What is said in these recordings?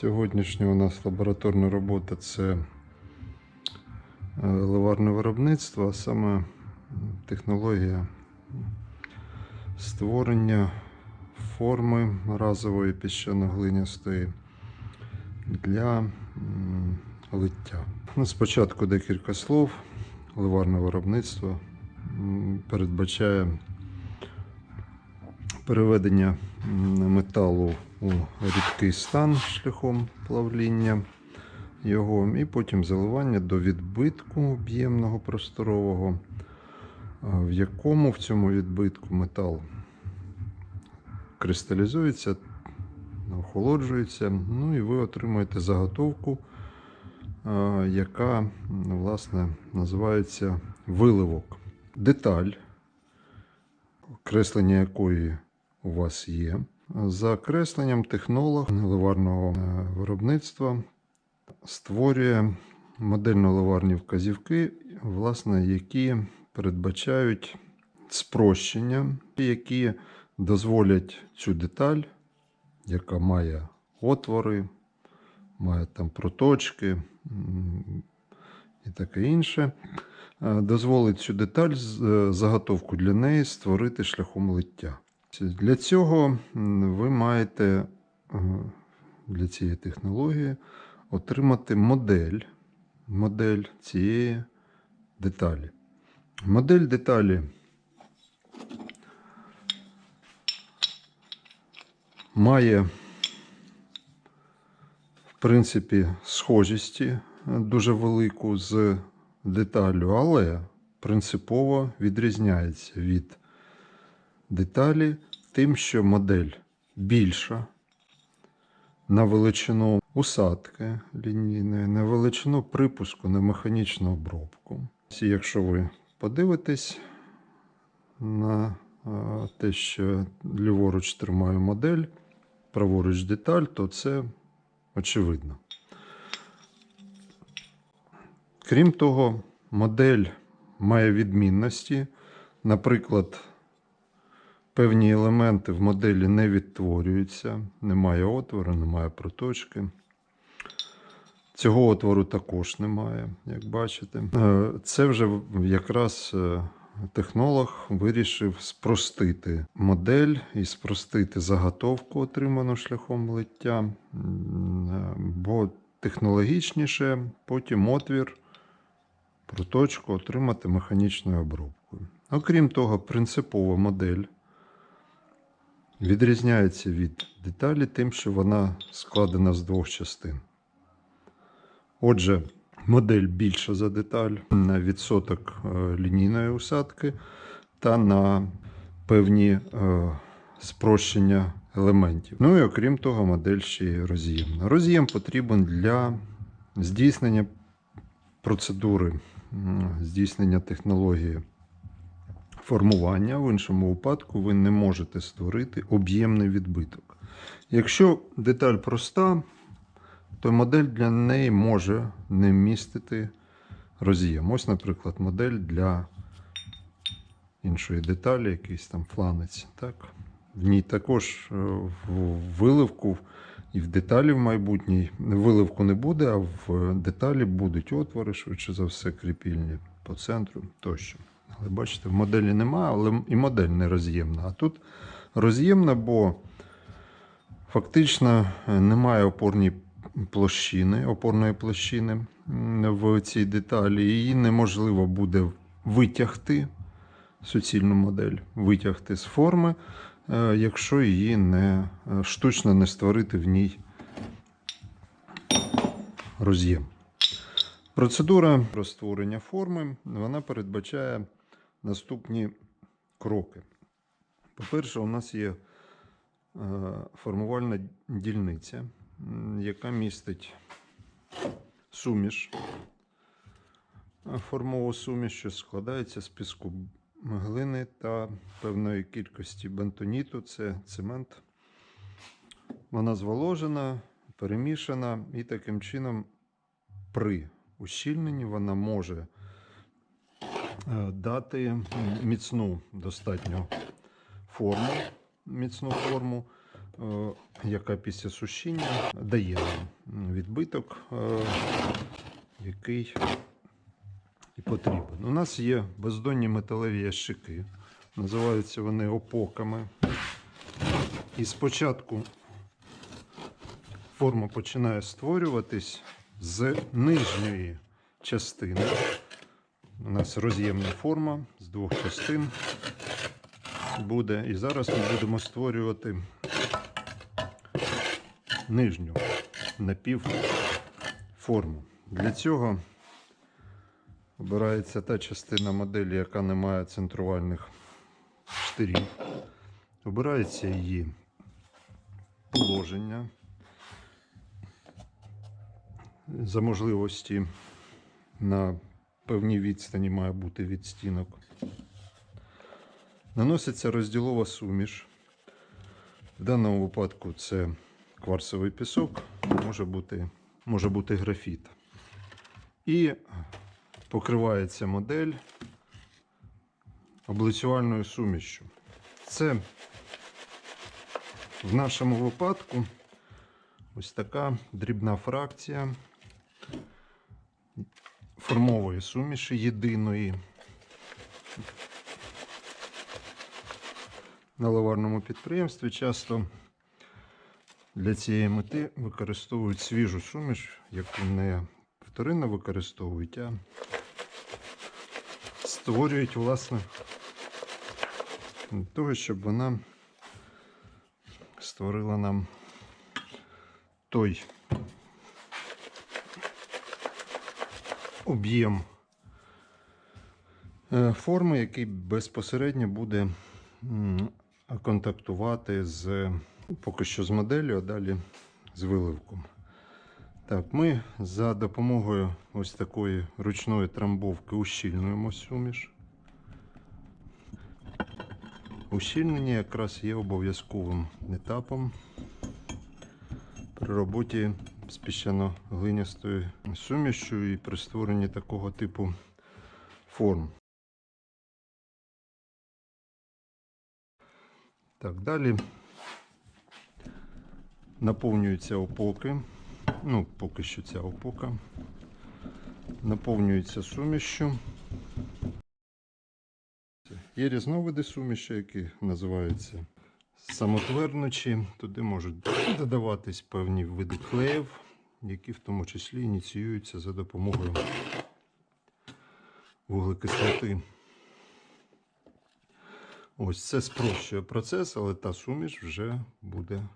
Сьогоднішня у нас лабораторна робота це е, ливарне виробництво, а саме технологія створення форми разової піщано-глинястої для лиття. Ну, спочатку декілька слов. Ливарне виробництво передбачає переведення металу у рідкий стан шляхом плавління його, і потім заливання до відбитку об'ємного просторового, в якому в цьому відбитку метал кристалізується, охолоджується, ну і ви отримуєте заготовку, яка власне називається виливок. Деталь, креслення якої у вас є. За кресленням технолог ливарного е, виробництва створює модельно-ливарні вказівки, власне, які передбачають спрощення, які дозволять цю деталь, яка має отвори, має там проточки і таке інше, е, дозволить цю деталь, е, заготовку для неї створити шляхом лиття. Для цього ви маєте е, для цієї технології отримати модель, модель цієї деталі. Модель деталі має, в принципі, схожісті е, дуже велику з деталлю, але принципово відрізняється від деталі тим, що модель більша на величину усадки лінійної, на величину припуску на механічну обробку. Якщо ви подивитесь на те, що ліворуч тримаю модель, праворуч деталь, то це очевидно. Крім того, модель має відмінності. Наприклад, певні елементи в моделі не відтворюються, немає отвору, немає проточки. Цього отвору також немає, як бачите. Е, Це вже якраз е, технолог вирішив спростити модель і спростити заготовку, отриману шляхом лиття, е, бо технологічніше потім отвір, проточку отримати механічною обробкою. Окрім того, принципова модель відрізняється від деталі тим, що вона складена з двох частин. Отже, модель більша за деталь на відсоток е, лінійної усадки та на певні е, спрощення елементів. Ну і окрім того, модель ще й роз'ємна. Роз'єм потрібен для здійснення процедури, здійснення технології формування. В іншому випадку ви не можете створити об'ємний відбиток. Якщо деталь проста, то модель для неї може не містити роз'єм. Ось, наприклад, модель для іншої деталі, якийсь там фланець. Так? В ній також е, в виливку і в деталі в майбутній виливку не буде, а в деталі будуть отвори, швидше за все, кріпільні по центру тощо. Але бачите, в моделі немає, але і модель не роз'ємна. А тут роз'ємна, бо фактично е, немає опорній площини, опорної площини в цій деталі. Її неможливо буде витягти, суцільну модель, витягти з форми, е, якщо її не е, штучно не створити в ній роз'єм. Процедура про створення форми вона передбачає наступні кроки. По-перше, у нас є е, формувальна дільниця, яка містить суміш, е, формову суміш, що складається з піску глини та певної кількості бентоніту, це цемент. Вона зволожена, перемішана, і таким чином при ущільненні вона може дати міцну достатньо форму, міцну форму е, яка після сушіння дає нам відбиток, е, який і потрібен. У нас є бездонні металеві ящики. Називаються вони опоками. І спочатку форма починає створюватись з нижньої частини. У нас роз'ємна форма з двох частин буде. І зараз ми будемо створювати нижню напівформу. Для цього обирається та частина моделі, яка не має центрувальних штирів. Обирається її положення. За можливості на певній відстані має бути від стінок. Наноситься розділова суміш. В даному випадку це кварцевий пісок, може бути, може бути графіт. І покривається модель облицювальною сумішчю. Це в нашому випадку ось така дрібна фракція формової суміші єдиної. На ливарному підприємстві часто для цієї мети використовують свіжу суміш, яку не вторинно використовують, а створюють, власне, для того, щоб вона створила нам той об'єм е, форми, який безпосередньо буде контактувати з поки що з моделлю, а далі з виливком. Так, ми за допомогою ось такої ручної трамбовки ущільнуємо суміш. Ущільнення якраз є обов'язковим етапом при роботі з піщано-глинястою сумішчю і при створенні такого типу форм. Так, далі наповнюються опоки. Ну, поки що ця опока. Наповнюється сумішчю. Є різновиди суміші, які називаються самотвернучі. Туди можуть додаватись певні види клеїв, які в тому числі ініціюються за допомогою вуглекислоти. Ось це спрощує процес, але та суміш вже буде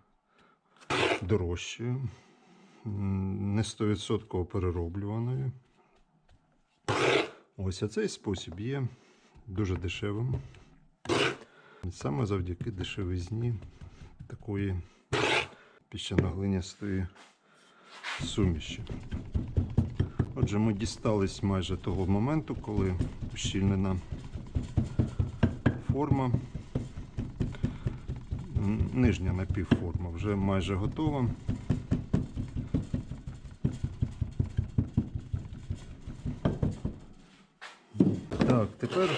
дорожчою, не 100% перероблюваною. Ось а цей спосіб є дуже дешевим. Саме завдяки дешевизні такої піщано-глинястої суміші. Отже, ми дістались майже того моменту, коли ущільнена форма, нижня напівформа вже майже готова. Так, тепер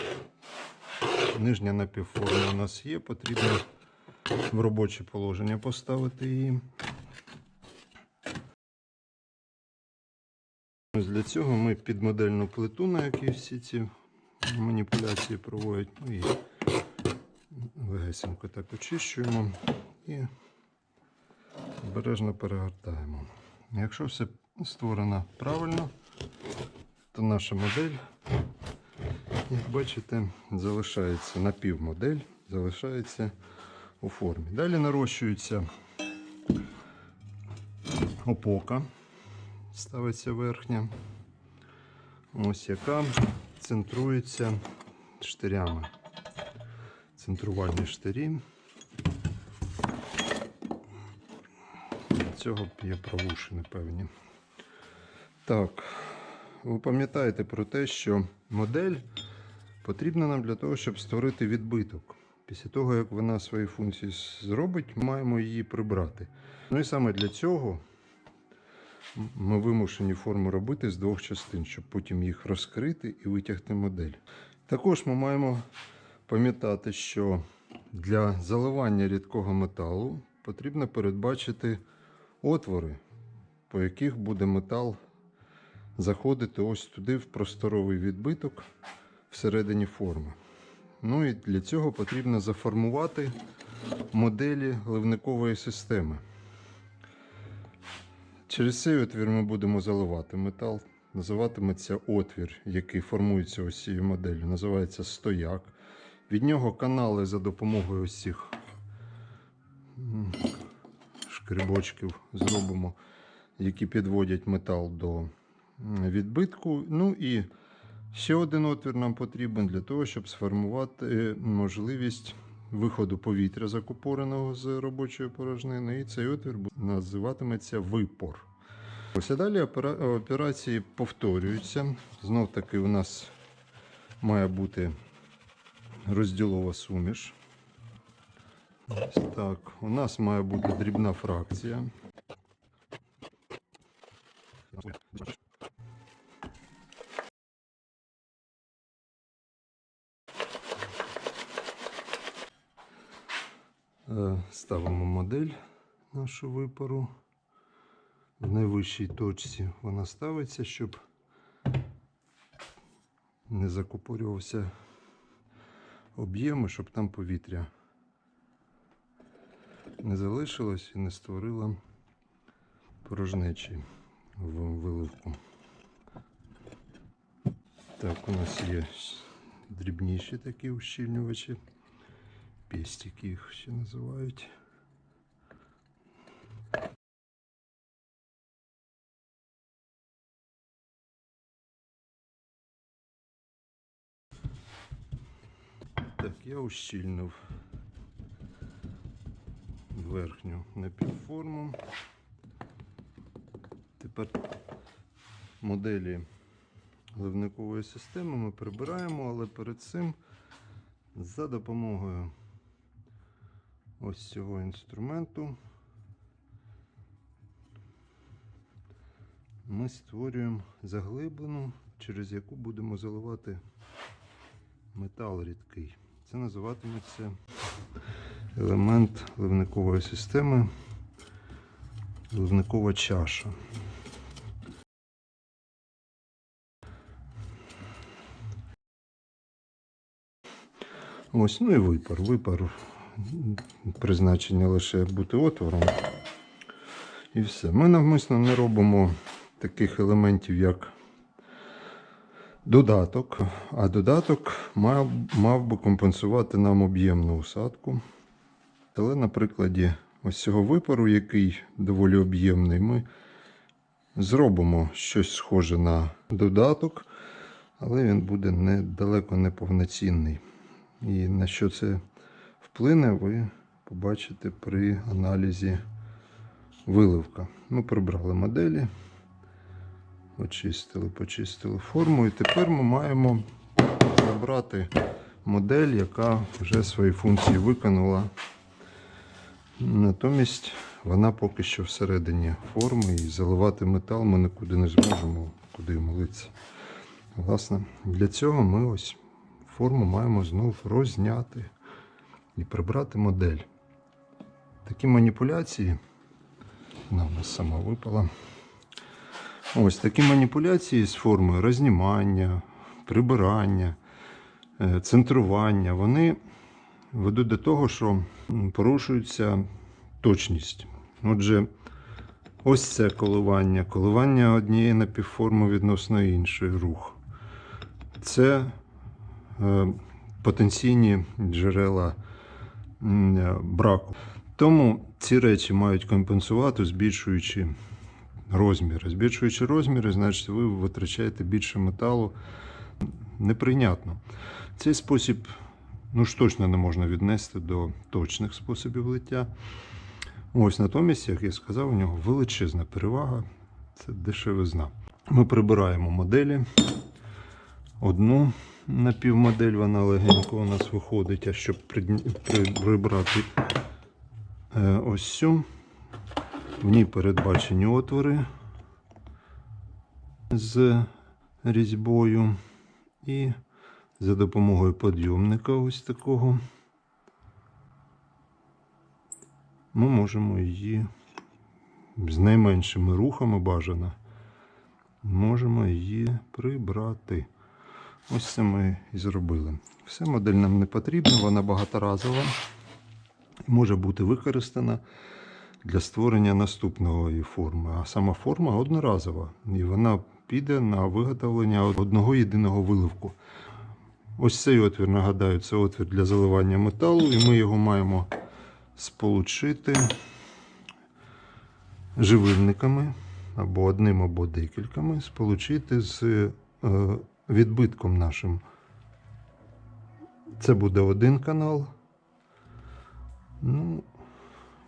нижня напівформа у нас є, потрібно в робоче положення поставити її. Ось для цього ми під модельну плиту, на якій всі ці маніпуляції проводять, ми її легесенько так очищуємо і обережно перегортаємо. Якщо все створено правильно, то наша модель як бачите, залишається напівмодель, залишається у формі. Далі нарощується опока, ставиться верхня, ось яка центрується штирями. Центрувальні штирі. Цього є правушини певні. Так, ви пам'ятаєте про те, що модель потрібна нам для того, щоб створити відбиток. Після того, як вона свої функції зробить, маємо її прибрати. Ну і саме для цього ми вимушені форму робити з двох частин, щоб потім їх розкрити і витягти модель. Також ми маємо пам'ятати, що для заливання рідкого металу потрібно передбачити отвори, по яких буде метал заходити ось туди в просторовий відбиток всередині форми. Ну і для цього потрібно заформувати моделі ливникової системи. Через цей отвір ми будемо заливати метал. Називатиметься отвір, який формується ось цією моделлю. Називається стояк. Від нього канали за допомогою ось цих м, зробимо, які підводять метал до відбитку. Ну і ще один отвір нам потрібен для того, щоб сформувати можливість виходу повітря закупореного з робочої порожнини. І цей отвір називатиметься випор. Ось далі операції повторюються. Знов таки у нас має бути розділова суміш. Так, у нас має бути дрібна фракція. Ставимо модель нашу випару. В найвищій точці вона ставиться, щоб не закупорювався об'єми, щоб там повітря не залишилось і не створило порожнечі в виливку. Так, у нас є дрібніші такі ущільнювачі. Пестики їх ще називають. Так, я ущільнив верхню напівформу. Тепер моделі ливникової системи ми прибираємо, але перед цим за допомогою ось цього інструменту ми створюємо заглибину, через яку будемо заливати метал рідкий. Це називатиметься елемент ливникової системи, ливникова чаша. Ось, ну і випар. Випар призначення лише бути отвором. І все. Ми навмисно не робимо таких елементів, як додаток. А додаток мав, мав би компенсувати нам об'ємну усадку. Але на прикладі ось цього випару, який доволі об'ємний, ми зробимо щось схоже на додаток, але він буде не, далеко не повноцінний. І на що це вплине, ви побачите при аналізі виливка. Ми прибрали моделі, очистили, почистили форму. І тепер ми маємо забрати модель, яка вже свої функції виконала. Натомість вона поки що всередині форми і заливати метал ми нікуди не зможемо, куди молитися. Власне, для цього ми ось форму маємо знов розняти і прибрати модель. Такі маніпуляції, вона в нас сама випала. Ось такі маніпуляції з формою рознімання, прибирання, е, центрування, вони ведуть до того, що порушується точність. Отже, ось це коливання, коливання однієї напівформи відносно іншої рух. Це е, потенційні джерела браку. Тому ці речі мають компенсувати, збільшуючи розміри. Збільшуючи розміри, значить ви витрачаєте більше металу. Неприйнятно. Цей спосіб ну ж точно не можна віднести до точних способів лиття. Ось натомість, як я сказав, у нього величезна перевага це дешевизна. Ми прибираємо моделі. Одну напівмодель, вона легенько у нас виходить, а щоб прибрати е, ось цю, в ній передбачені отвори з різьбою. І за допомогою підйомника ось такого ми можемо її з найменшими рухами бажано, можемо її прибрати. Ось це ми і зробили. Все, модель нам не потрібна, вона багаторазова. Може бути використана для створення наступної форми. А сама форма одноразова. І вона піде на виготовлення одного єдиного виливку. Ось цей отвір, нагадаю, це отвір для заливання металу, і ми його маємо сполучити живильниками або одним, або декількома, сполучити з е, відбитком нашим. Це буде один канал. Ну,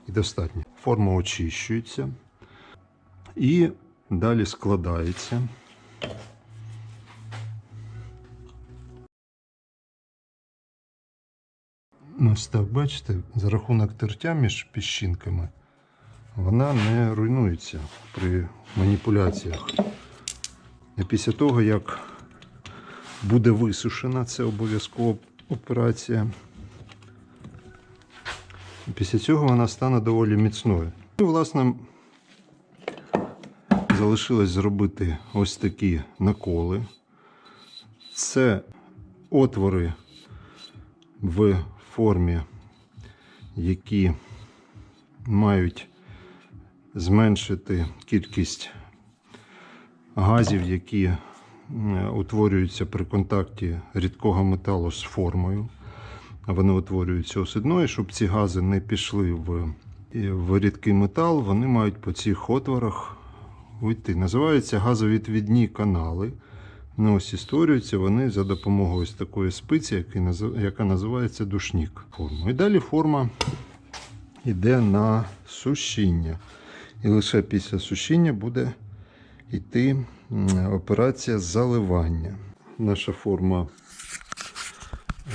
і достатньо. Форма очищується і далі складається. Ось так, бачите, за рахунок тертя між піщинками вона не руйнується при маніпуляціях. І після того, як буде висушена, це обов'язкова операція. Після цього вона стане доволі міцною. І, власне, залишилось зробити ось такі наколи. Це отвори в формі, які мають зменшити кількість газів, які утворюються при контакті рідкого металу з формою. Вони утворюються осидною, щоб ці гази не пішли в, в рідкий метал, вони мають по цих отворах вийти. Називаються газовідвідні канали. Ну, ось і створюються вони за допомогою ось такої спиці, яка називається душнік. Форму. І далі форма йде на сушіння. І лише після сушіння буде йти операція заливання. Наша форма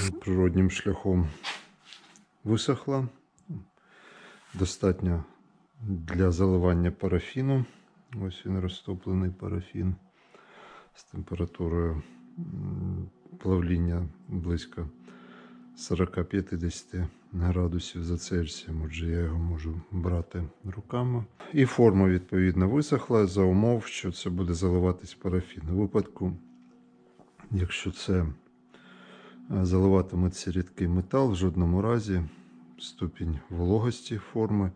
е, природнім шляхом висохла. Достатньо для заливання парафіну. Ось він розтоплений парафін з температурою плавління близько 40-50 градусів за Цельсієм. Отже, я його можу брати руками. І форма, відповідно, висохла за умов, що це буде заливатись парафін. У випадку, якщо це е, заливатиметься рідкий метал, в жодному разі ступінь вологості форми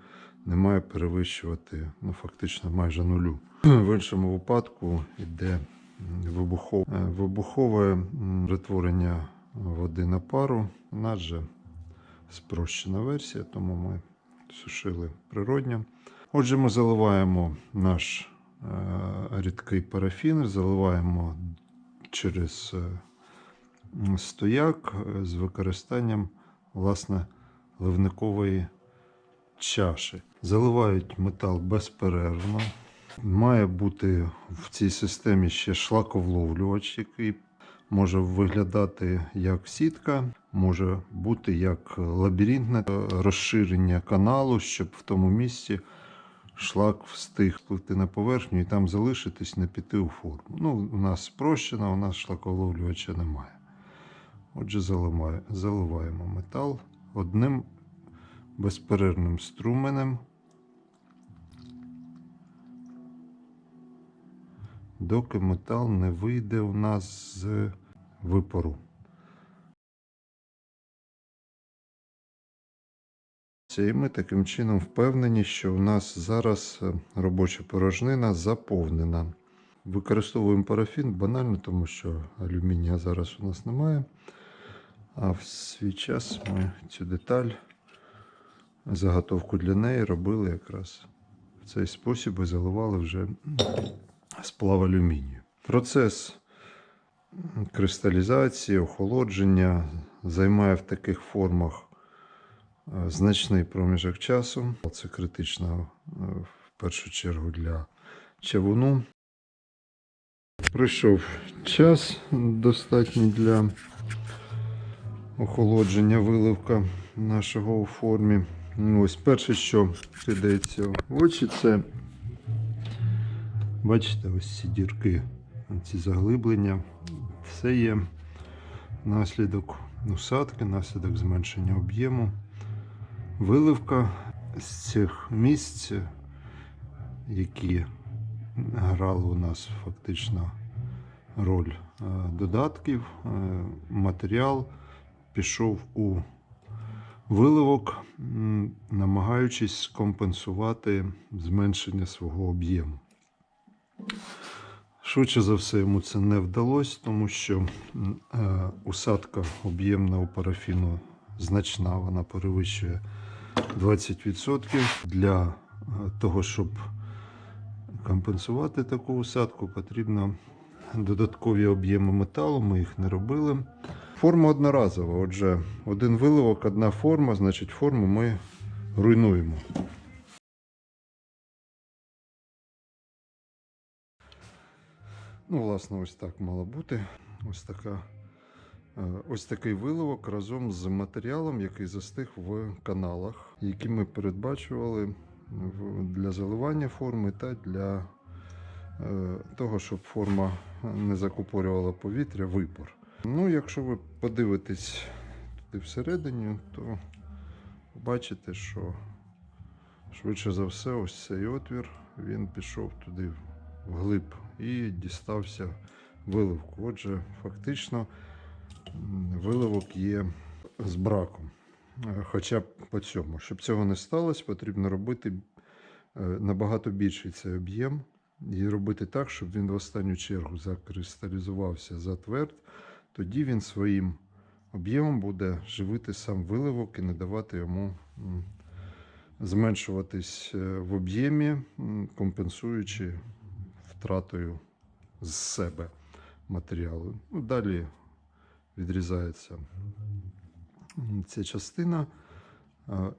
не має перевищувати ну, фактично майже нулю. В іншому випадку йде вибухов... вибухове перетворення води на пару. У нас же спрощена версія, тому ми сушили природньо. Отже, ми заливаємо наш е, рідкий парафін, заливаємо через е, стояк е, з використанням власне ливникової чаші. Заливають метал безперервно. Має бути в цій системі ще шлаковловлювач, який може виглядати як сітка, може бути як лабіринтне розширення каналу, щоб в тому місці шлак встиг плити на поверхню і там залишитись, не піти у форму. Ну, у нас спрощено, у нас шлаковловлювача немає. Отже, заливаємо метал одним безперервним струменем, доки метал не вийде у нас з випару. Це І ми таким чином впевнені, що у нас зараз е, робоча порожнина заповнена. Використовуємо парафін банально, тому що алюмінія зараз у нас немає. А в свій час ми цю деталь, заготовку для неї робили якраз в цей спосіб і заливали вже сплав алюмінію. Процес кристалізації, охолодження займає в таких формах е, значний проміжок часу. Це критично е, в першу чергу для чавуну. Прийшов час достатній для охолодження виливка нашого у формі. Ну, Ось перше, що кидається в очі, це бачите, ось ці дірки, ці заглиблення. Це є наслідок усадки, наслідок зменшення об'єму. Виливка з цих місць, які грали у нас фактично роль е, додатків, е, матеріал пішов у виливок, намагаючись скомпенсувати зменшення свого об'єму. Швидше за все, йому це не вдалося, тому що е, усадка об'ємна у парафіну значна, вона перевищує 20%. Для е, того, щоб компенсувати таку усадку, потрібно додаткові об'єми металу. Ми їх не робили. Форма одноразова. Отже, один виливок, одна форма, значить форму ми руйнуємо. Ну, власне, ось так мало бути. Ось така. е, Ось такий виливок разом з матеріалом, який застиг в каналах, які ми передбачували для заливання форми та для е, того, щоб форма не закупорювала повітря, випор. Ну, якщо ви подивитесь туди всередині, то побачите, що швидше за все, ось цей отвір він пішов туди вглиб і дістався виливку. Отже, фактично виливок є з браком. Е, Хоча б по цьому. Щоб цього не сталося, потрібно робити е, набагато більший цей об'єм і робити так, щоб він в останню чергу закристалізувався за тверд. Тоді він своїм об'ємом буде живити сам виливок і не давати йому зменшуватись е, в об'ємі, компенсуючи втратою з себе матеріалу. Ну, далі відрізається ця частина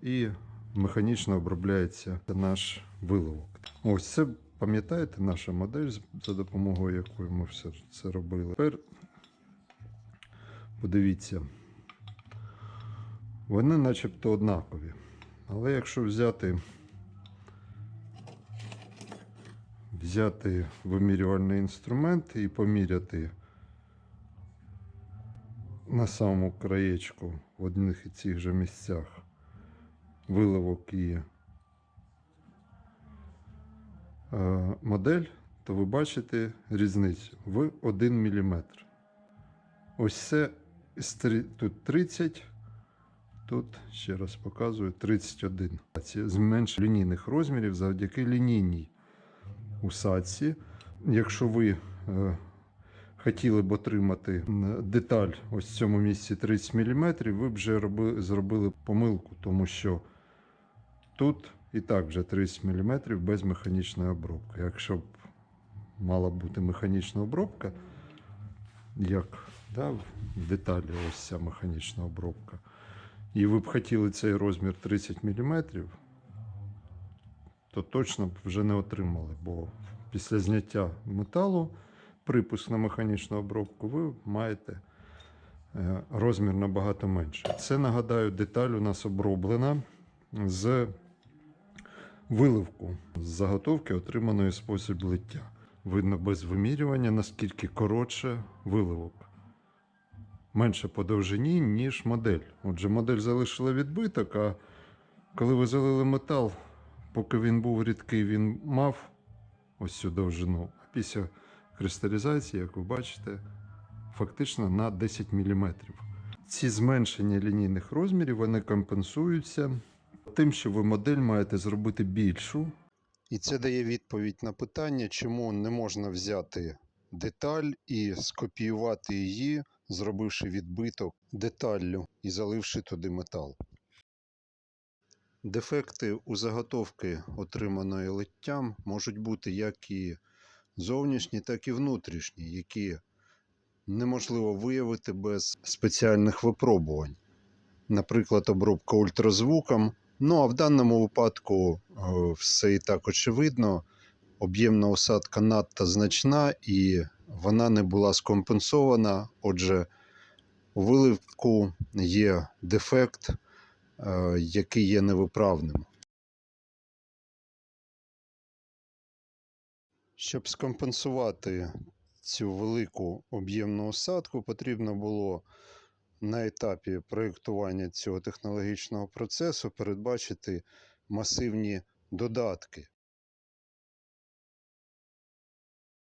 і механічно обробляється наш виливок. Ось це, пам'ятаєте, наша модель, за допомогою якої ми все це робили. Тепер подивіться, вони начебто однакові. Але якщо взяти взяти вимірювальний інструмент і поміряти на самому краєчку в одних і цих же місцях виливок і е, модель, то ви бачите різницю в 1 мм. Ось це тут 30, тут ще раз показую 31. Це зменш лінійних розмірів завдяки лінійній усадці. Якщо ви е, хотіли б отримати деталь ось в цьому місці 30 мм, ви б вже роби, зробили помилку, тому що тут і так вже 30 мм без механічної обробки. Якщо б мала бути механічна обробка, як да, в деталі ось ця механічна обробка, і ви б хотіли цей розмір 30 мм, то точно б вже не отримали, бо після зняття металу, припуск на механічну обробку, ви маєте е, розмір набагато менший. Це, нагадаю, деталь у нас оброблена з виливку, з заготовки, отриманої спосіб лиття. Видно без вимірювання, наскільки коротше виливок. Менше по довжині, ніж модель. Отже, модель залишила відбиток, а коли ви залили метал, поки він був рідкий, він мав ось цю довжину. А після кристалізації, як ви бачите, фактично на 10 мм. Ці зменшення лінійних розмірів вони компенсуються тим, що ви модель маєте зробити більшу. І це дає відповідь на питання, чому не можна взяти деталь і скопіювати її, зробивши відбиток деталлю і заливши туди метал. Дефекти у заготовки, отриманої литтям, можуть бути як і зовнішні, так і внутрішні, які неможливо виявити без спеціальних випробувань. Наприклад, обробка ультразвуком. Ну а в даному випадку е, все і так очевидно. Об'ємна осадка надто значна і вона не була скомпенсована. Отже, у виливку є дефект, е, який є невиправним. Щоб скомпенсувати цю велику об'ємну осадку, потрібно було на етапі проєктування цього технологічного процесу передбачити масивні додатки.